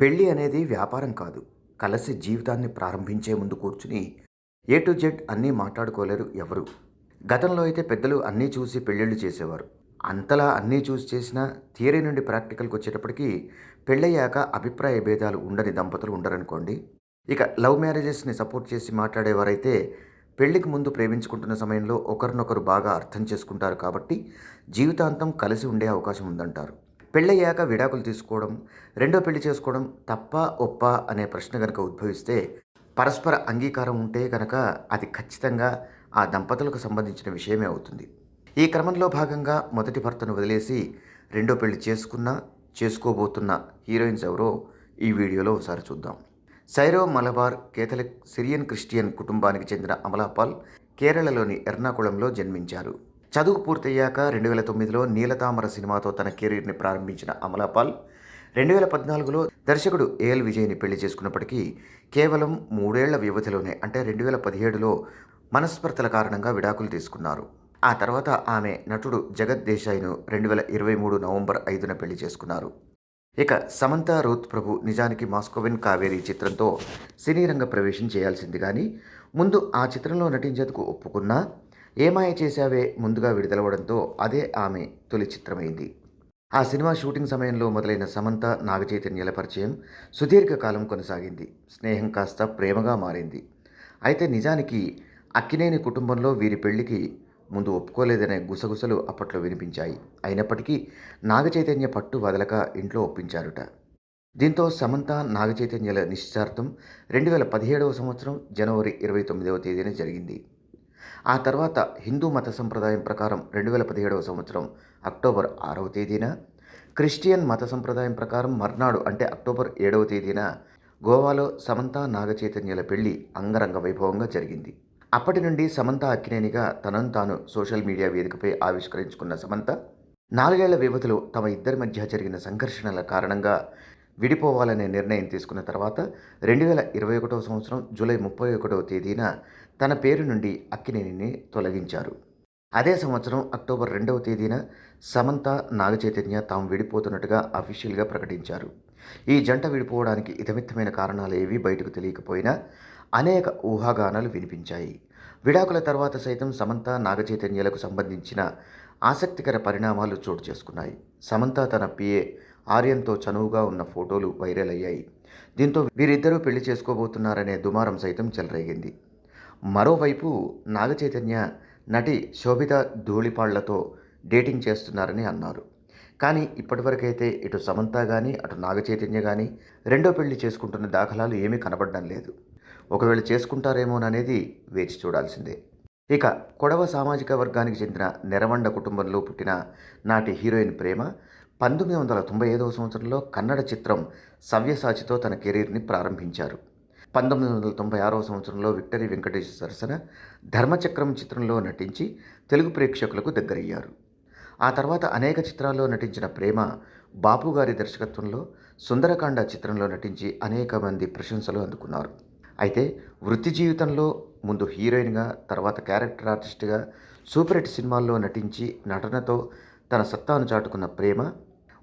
పెళ్ళి అనేది వ్యాపారం కాదు. కలిసి జీవితాన్ని ప్రారంభించే ముందు కూర్చుని ఏ టు జెడ్ అన్నీ మాట్లాడుకోలేరు ఎవరు. గతంలో అయితే పెద్దలు అన్నీ చూసి పెళ్ళిళ్ళు చేసేవారు. అంతలా అన్నీ చూసి చేసిన థియరీ నుండి ప్రాక్టికల్కి వచ్చేటప్పటికి పెళ్ళయ్యాక అభిప్రాయ భేదాలు ఉండని దంపతులు ఉండరనుకోండి. ఇక లవ్ మ్యారేజెస్ని సపోర్ట్ చేసి మాట్లాడేవారైతే పెళ్ళికి ముందు ప్రేమించుకుంటున్న సమయంలో ఒకరినొకరు బాగా అర్థం చేసుకుంటారు కాబట్టి జీవితాంతం కలిసి ఉండే అవకాశం ఉందంటారు. పెళ్ళయ్యాక విడాకులు తీసుకోవడం రెండో పెళ్ళి చేసుకోవడం తప్ప ఒప్ప అనే ప్రశ్న కనుక ఉద్భవిస్తే పరస్పర అంగీకారం ఉంటే కనుక అది ఖచ్చితంగా ఆ దంపతులకు సంబంధించిన విషయమే అవుతుంది. ఈ క్రమంలో భాగంగా మొదటి భర్తను వదిలేసి రెండో పెళ్ళి చేసుకున్న చేసుకోబోతున్న హీరోయిన్స్ ఎవరో ఈ వీడియోలో ఒకసారి చూద్దాం. Syro Malabar Catholic Syrian Christian కుటుంబానికి చెందిన అమలాపాల్ కేరళలోని ఎర్నాకుళంలో జన్మించారు. చదువు పూర్తయ్యాక రెండు వేల తొమ్మిదిలో నీలతామర సినిమాతో తన కెరీర్ని ప్రారంభించిన అమలాపాల్ రెండు వేల పద్నాలుగులో దర్శకుడు ఏఎల్ విజయ్ని పెళ్ళి చేసుకున్నప్పటికీ కేవలం మూడేళ్ళ వ్యవధిలోనే అంటే రెండు వేల పదిహేడులో మనస్పర్ధల కారణంగా విడాకులు తీసుకున్నారు. ఆ తర్వాత ఆమె నటుడు జగత్ దేశాయ్ను రెండు వేల ఇరవై మూడు నవంబర్ ఐదున పెళ్ళి చేసుకున్నారు. ఇక సమంత రూత్ ప్రభు నిజానికి మాస్కోవిన్ కావేరీ చిత్రంతో సినీ రంగ ప్రవేశం చేయాల్సింది కానీ ముందు ఆ చిత్రంలో నటించేందుకు ఒప్పుకున్నా ఏమాయ చేశావే ముందుగా విడుదలవడంతో అదే ఆమె తొలి చిత్రమైంది. ఆ సినిమా షూటింగ్ సమయంలో మొదలైన సమంత నాగచైతన్యాల పరిచయం సుదీర్ఘకాలం కొనసాగింది. స్నేహం కాస్త ప్రేమగా మారింది. అయితే నిజానికి అక్కినేని కుటుంబంలో వీరి పెళ్ళికి ముందు ఒప్పుకోలేదనే గుసగుసలు అప్పట్లో వినిపించాయి. అయినప్పటికీ నాగచైతన్య పట్టు వదలక ఇంట్లో ఒప్పించారుట. దీంతో సమంత నాగచైతన్యల నిశ్చార్థం రెండు వేల పదిహేడవ సంవత్సరం జనవరి ఇరవై తొమ్మిదవ తేదీన జరిగింది. ఆ తర్వాత హిందూ మత సంప్రదాయం ప్రకారం రెండు వేల పదిహేడవ సంవత్సరం అక్టోబర్ ఆరవ తేదీన క్రిస్టియన్ మత సంప్రదాయం ప్రకారం మర్నాడు అంటే అక్టోబర్ ఏడవ తేదీన గోవాలో సమంత నాగచైతన్యల పెళ్ళి అంగరంగ వైభవంగా జరిగింది. అప్పటి నుండి సమంత అక్కినేనిగా తనను తాను సోషల్ మీడియా వేదికపై ఆవిష్కరించుకున్న సమంత నాలుగేళ్ళ వ్యవధిలో తమ ఇద్దరి మధ్య జరిగిన సంఘర్షణల కారణంగా విడిపోవాలనే నిర్ణయం తీసుకున్న తర్వాత రెండు వేల ఇరవై ఒకటవ సంవత్సరం జూలై ముప్పై ఒకటవ తేదీన తన పేరు నుండి అక్కినేనిని తొలగించారు. అదే సంవత్సరం అక్టోబర్ రెండవ తేదీన సమంత నాగచైతన్య తాము విడిపోతున్నట్టుగా అఫీషియల్గా ప్రకటించారు. ఈ జంట విడిపోవడానికి ఇతమిత్తమైన కారణాలు ఏవి బయటకు తెలియకపోయినా అనేక ఊహాగానాలు వినిపించాయి. విడాకుల తర్వాత సైతం సమంత నాగచైతన్యలకు సంబంధించిన ఆసక్తికర పరిణామాలు చోటు చేసుకున్నాయి. సమంత తన పిఏ ఆర్యన్తో చనువుగా ఉన్న ఫోటోలు వైరల్ అయ్యాయి. దీంతో వీరిద్దరూ పెళ్ళి చేసుకోబోతున్నారనే దుమారం సైతం చెలరేగింది. మరోవైపు నాగచైతన్య నటి శోభిత ధూళిపాళ్ళతో డేటింగ్ చేస్తున్నారని అన్నారు. కానీ ఇప్పటివరకైతే ఇటు సమంత కానీ అటు నాగచైతన్య కానీ రెండో పెళ్ళి చేసుకుంటున్న దాఖలాలు ఏమీ కనబడడం లేదు. ఒకవేళ చేసుకుంటారేమోననేది వేచి చూడాల్సిందే. ఇక కొడవ సామాజిక వర్గానికి చెందిన నెరవండ కుటుంబంలో పుట్టిన నాటి హీరోయిన్ ప్రేమ పంతొమ్మిది వందల తొంభై ఐదవ సంవత్సరంలో కన్నడ చిత్రం సవ్యసాచితో తన కెరీర్ని ప్రారంభించారు. పంతొమ్మిది వందల తొంభై ఆరవ సంవత్సరంలో విక్టరీ వెంకటేష్ సరసన ధర్మచక్రం చిత్రంలో నటించి తెలుగు ప్రేక్షకులకు దగ్గరయ్యారు. ఆ తర్వాత అనేక చిత్రాల్లో నటించిన ప్రేమ బాపు గారి దర్శకత్వంలో సుందరకాండ చిత్రంలో నటించి అనేక మంది ప్రశంసలు అందుకున్నారు. అయితే వృత్తి జీవితంలో ముందు హీరోయిన్గా తర్వాత క్యారెక్టర్ ఆర్టిస్ట్గా సూపర్ హిట్ సినిమాల్లో నటించి నటనతో తన సత్తాను చాటుకున్న ప్రేమ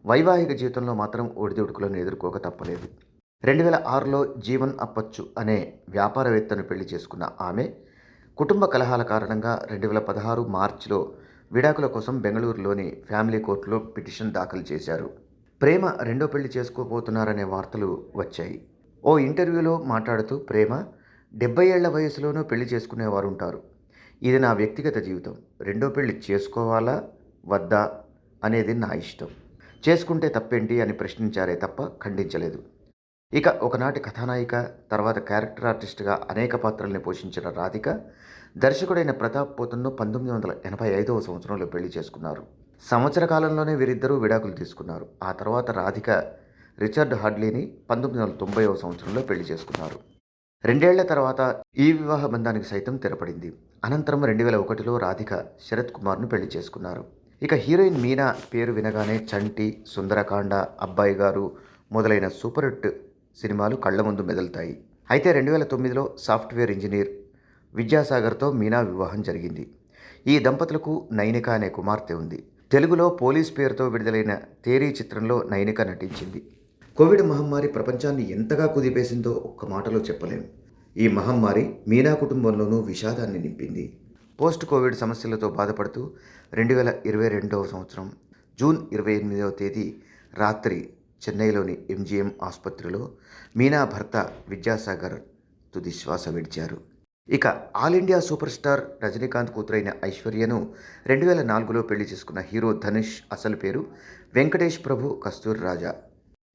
వైవాహిక జీవితంలో మాత్రం ఒడిదుడుకులను ఎదుర్కోక తప్పలేదు. రెండు వేల ఆరులో జీవన్ అప్పచ్చు అనే వ్యాపారవేత్తను పెళ్ళి చేసుకున్న ఆమె కుటుంబ కలహాల కారణంగా రెండు వేల పదహారు మార్చిలో విడాకుల కోసం బెంగళూరులోని ఫ్యామిలీ కోర్టులో పిటిషన్ దాఖలు చేశారు. ప్రేమ రెండో పెళ్ళి చేసుకోబోతున్నారనే వార్తలు వచ్చాయి. ఓ ఇంటర్వ్యూలో మాట్లాడుతూ ప్రేమ డెబ్బై ఏళ్ళ వయసులోనూ పెళ్ళి చేసుకునేవారు ఉంటారు ఇది నా వ్యక్తిగత జీవితం. రెండో పెళ్ళి చేసుకోవాలా? వద్దా? అనేది నా ఇష్టం. చేసుకుంటే తప్పేంటి అని ప్రశ్నించారే తప్ప ఖండించలేదు. ఇక ఒకనాటి కథానాయిక తర్వాత క్యారెక్టర్ ఆర్టిస్ట్గా అనేక పాత్రల్ని పోషించిన రాధిక దర్శకుడైన ప్రతాప్ పోతన్ను పంతొమ్మిది వందల ఎనభై ఐదవ సంవత్సరంలో పెళ్ళి చేసుకున్నారు. సంవత్సర కాలంలోనే వీరిద్దరూ విడాకులు తీసుకున్నారు. ఆ తర్వాత రాధిక రిచర్డ్ హాడ్లీని పంతొమ్మిది వందల తొంభైవ సంవత్సరంలో పెళ్ళి చేసుకున్నారు. రెండేళ్ళ తర్వాత ఈ వివాహ బంధానికి సైతం తెరపడింది. అనంతరం రెండు వేల ఒకటిలో రాధిక శరత్ కుమార్ను పెళ్ళి చేసుకున్నారు. ఇక హీరోయిన్ మీనా పేరు వినగానే చంటి సుందరకాండ అబ్బాయి గారు మొదలైన సూపర్ హిట్ సినిమాలు కళ్ళ ముందు మెదులుతాయి. అయితే రెండు వేల తొమ్మిదిలో సాఫ్ట్వేర్ ఇంజనీర్ విద్యాసాగర్తో మీనా వివాహం జరిగింది. ఈ దంపతులకు నైనిక అనే కుమార్తె ఉంది. తెలుగులో పోలీస్ పేరుతో విడుదలైన తేరీ చిత్రంలో నైనిక నటించింది. కోవిడ్ మహమ్మారి ప్రపంచాన్ని ఎంతగా కుదిపేసిందో ఒక్క మాటలో చెప్పలేం. ఈ మహమ్మారి మీనా కుటుంబంలోనూ విషాదాన్ని నింపింది. పోస్ట్ కోవిడ్ సమస్యలతో బాధపడుతూ రెండు వేల ఇరవై రెండవ సంవత్సరం జూన్ ఇరవై ఎనిమిదవ తేదీ రాత్రి చెన్నైలోని ఎంజీఎం ఆసుపత్రిలో మీనా భర్త విద్యాసాగర్ తుది శ్వాస విడిచారు. ఇక all India super star Rajinikanth కూతురైన ఐశ్వర్యను రెండు వేల నాలుగులో పెళ్ళి చేసుకున్న హీరో ధనుష్ అసలు పేరు వెంకటేష్ ప్రభు కస్తూర్ రాజా.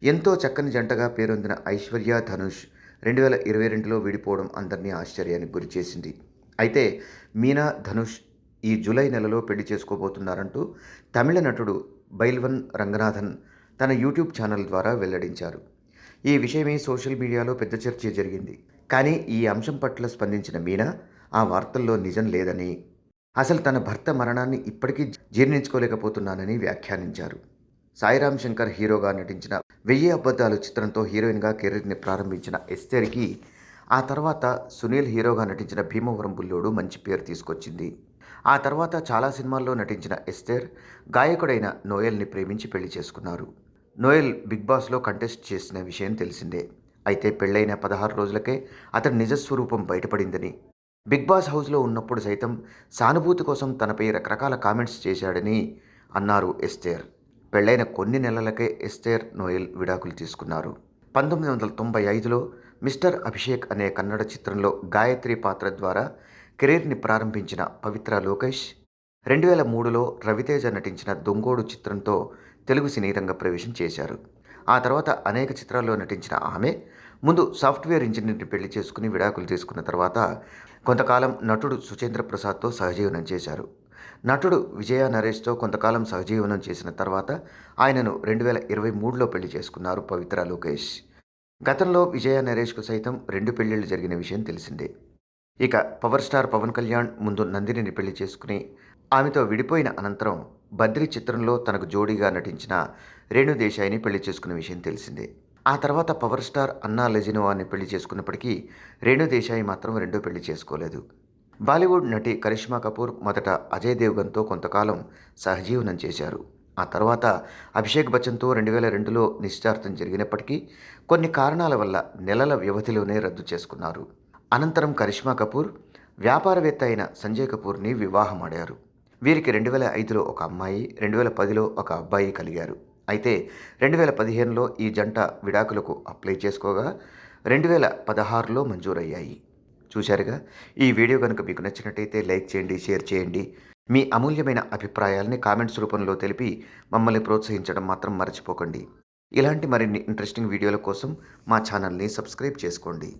ఎంతో చక్కని జంటగా పేరొందిన ఐశ్వర్య ధనుష్ రెండు వేల ఇరవై రెండులో విడిపోవడం అందరినీ ఆశ్చర్యానికి గురిచేసింది. అయితే మీనా ధనుష్ ఈ జూలై నెలలో పెళ్ళి చేసుకోబోతున్నారంటూ తమిళ నటుడు బైల్వన్ రంగనాథన్ తన యూట్యూబ్ ఛానల్ ద్వారా వెల్లడించారు. ఈ విషయమై సోషల్ మీడియాలో పెద్ద చర్చ జరిగింది. కానీ ఈ అంశం పట్ల స్పందించిన మీనా ఆ వార్తల్లో నిజం లేదని అసలు తన భర్త మరణాన్ని ఇప్పటికీ జీర్ణించుకోలేకపోతున్నానని వ్యాఖ్యానించారు. సాయిరామ్ శంకర్ హీరోగా నటించిన వెయ్యి అబద్ధాలు చిత్రంతో హీరోయిన్గా కెరీర్ని ప్రారంభించిన ఎస్తేర్కి ఆ తర్వాత సునీల్ హీరోగా నటించిన భీమవరం బుల్లోడు మంచి పేరు తీసుకొచ్చింది. ఆ తర్వాత చాలా సినిమాల్లో నటించిన ఎస్తేర్ గాయకుడైన నోయల్ని ప్రేమించి పెళ్ళి చేసుకున్నారు. నోయల్ బిగ్ బాస్లో కంటెస్ట్ చేసిన విషయం తెలిసిందే. అయితే పెళ్ళైన పదహారు రోజులకే అతని నిజస్వరూపం బయటపడిందని. బిగ్ బాస్ హౌస్లో ఉన్నప్పుడు సైతం సానుభూతి కోసం తనపై రకరకాల కామెంట్స్ చేశాడని అన్నారు ఎస్తేర్. పెళ్ళైన కొన్ని నెలలకే ఎస్తేర్ నోయల్ విడాకులు తీసుకున్నారు. పంతొమ్మిది వందల తొంభై ఐదులో మిస్టర్ అభిషేక్ అనే కన్నడ చిత్రంలో గాయత్రి పాత్ర ద్వారా కెరీర్ని ప్రారంభించిన పవిత్ర లోకేష్ రెండు వేల మూడులో రవితేజ నటించిన దొంగోడు చిత్రంతో తెలుగు సినీ రంగ ప్రవేశం చేశారు. ఆ తర్వాత అనేక చిత్రాల్లో నటించిన ఆమె ముందు సాఫ్ట్వేర్ ఇంజనీర్ని పెళ్ళి చేసుకుని విడాకులు తీసుకున్న తర్వాత కొంతకాలం నటుడు సుచేంద్ర ప్రసాద్తో సహజీవనం చేశారు. నటుడు విజయ నరేష్తో కొంతకాలం సహజీవనం చేసిన తర్వాత ఆయనను రెండు వేల ఇరవై మూడులో పెళ్ళి చేసుకున్నారు పవిత్ర లోకేష్. గతంలో విజయ నరేష్కు సైతం రెండు పెళ్ళిళ్ళు జరిగిన విషయం తెలిసిందే. ఇక పవర్ స్టార్ పవన్ కళ్యాణ్ ముందు నందినిని పెళ్ళి చేసుకుని ఆమెతో విడిపోయిన అనంతరం బద్రి చిత్రంలో తనకు జోడీగా నటించిన రేణు దేశాయిని పెళ్ళి చేసుకున్న విషయం తెలిసిందే. ఆ తర్వాత పవర్ స్టార్ అన్నా లెజినోవాని పెళ్ళి చేసుకున్నప్పటికీ రేణు దేశాయి మాత్రం రెండో పెళ్ళి చేసుకోలేదు. బాలీవుడ్ నటి కరిష్మా కపూర్ మొదట అజయ్ దేవ్గన్తో కొంతకాలం సహజీవనం చేశారు. ఆ తర్వాత అభిషేక్ బచ్చన్తో రెండు వేల రెండులో నిశ్చార్థం జరిగినప్పటికీ కొన్ని కారణాల వల్ల నెలల వ్యవధిలోనే రద్దు చేసుకున్నారు. అనంతరం కరిష్మా కపూర్ వ్యాపారవేత్త అయిన సంజయ్ కపూర్ని వివాహమాడారు. వీరికి రెండు వేల ఐదులో ఒక అమ్మాయి రెండు వేల పదిలో ఒక అబ్బాయి కలిగారు. అయితే రెండు వేల పదిహేనులో ఈ జంట విడాకులకు అప్లై చేసుకోగా రెండు వేల పదహారులో మంజూరయ్యాయి. చూశారుగా? ఈ వీడియో కనుక మీకు నచ్చినట్టయితే లైక్ చేయండి షేర్ చేయండి. మీ అమూల్యమైన అభిప్రాయాల్ని కామెంట్స్ రూపంలో తెలిపి మమ్మల్ని ప్రోత్సహించడం మాత్రం మర్చిపోకండి. ఇలాంటి మరిన్ని ఇంట్రెస్టింగ్ వీడియోల కోసం మా ఛానల్ని సబ్స్క్రైబ్ చేసుకోండి.